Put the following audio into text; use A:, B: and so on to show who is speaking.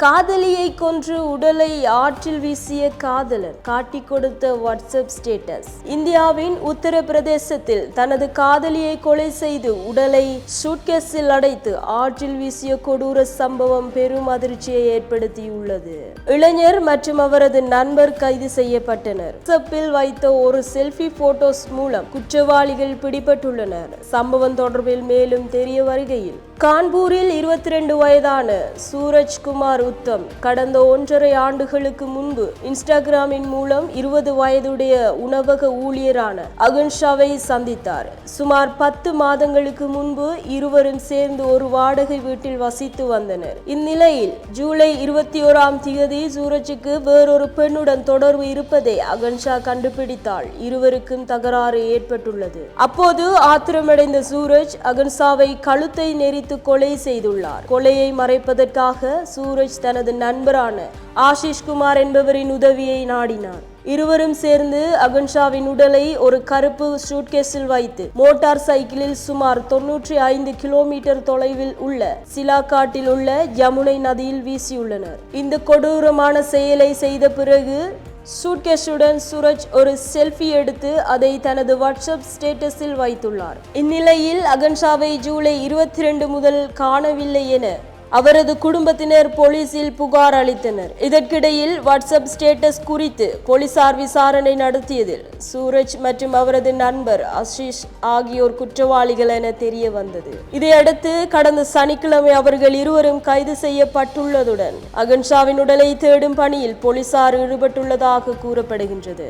A: காதலியை கொன்று உடலை ஆற்றில் வீசிய காதலர் காட்டி கொடுத்த வாட்ஸ்அப் ஸ்டேட்டஸ். இந்தியாவின் உத்தரப்பிரதேசத்தில் தனது காதலியை கொலை செய்து உடலை சூட்கேஸில் அடைத்து ஆற்றில் வீசிய கொடூர சம்பவம் பெரும் அதிர்ச்சியை ஏற்படுத்தியுள்ளது. இளைஞர் மற்றும் அவரது நண்பர் கைது செய்யப்பட்டனர். வாட்ஸ்அப்பில் வைத்த ஒரு செல்ஃபி போட்டோஸ் மூலம் குற்றவாளிகள் பிடிபட்டுள்ளனர். சம்பவம் தொடர்பில் மேலும் தெரிய வருகையில் கான்பூரில் இருபத்தி ரெண்டு வயதான சூரஜ்குமார் உத்தம் கடந்த ஒன்றரை ஆண்டுகளுக்கு முன்பு இன்ஸ்டாகிராமின் மூலம் இருபது வயதுடைய உணவக ஊழியரான அகுன்ஷாவை சந்தித்தார். சுமார் பத்து மாதங்களுக்கு முன்பு இருவரும் சேர்ந்து ஒரு வாடகை வீட்டில் வசித்து வந்தனர். இந்நிலையில் ஜூலை இருபத்தி ஓராம் தேதி சூரஜுக்கு வேறொரு பெண்ணுடன் தொடர்பு இருப்பதை அகன்ஷா கண்டுபிடித்தால் இருவருக்கும் தகராறு ஏற்பட்டுள்ளது. அப்போது ஆத்திரமடைந்த சூரஜ் அகன்ஷாவை கழுத்தை வைத்து கொலை செய்துள்ளார். கொலையை மறைப்பதற்காக சூரஜ் தனது நண்பரான ஆஷிஷ் குமார் என்பவரின் உதவியை நாடினார். இருவரும் சேர்ந்து அகன்ஷாவின் உடலை ஒரு கருப்பு சூட்கேஸில் வைத்து மோட்டார் சைக்கிளில் சுமார் தொன்னூற்றி ஐந்து கிலோமீட்டர் தொலைவில் உள்ள சிலாக்காட்டில் உள்ள யமுனை நதியில் வீசியுள்ளனர். இந்த கொடூரமான செயலை செய்த பிறகு சூட்கேஷுடன் சூரஜ் ஒரு செல்ஃபி எடுத்து அதை தனது வாட்ஸ்அப் ஸ்டேட்டஸில் வைத்துள்ளார். இந்நிலையில் அகன்ஷாவை ஜூலை இருபத்தி ரெண்டு முதல் காணவில்லை என அவரது குடும்பத்தினர் போலீசில் புகார் அளித்தனர். இதற்கிடையில் வாட்ஸ்அப் ஸ்டேட்டஸ் குறித்து போலீசார் விசாரணை நடத்தியதில் சூரஜ் மற்றும் அவரது நண்பர் அஷிஷ் ஆகியோர் குற்றவாளிகள் என தெரிய வந்தது. இதையடுத்து கடந்த சனிக்கிழமை அவர்கள் இருவரும் கைது செய்யப்பட்டுள்ளதுடன் அகன்ஷாவின் உடலை தேடும் பணியில் போலீசார் ஈடுபட்டுள்ளதாக கூறப்படுகின்றது.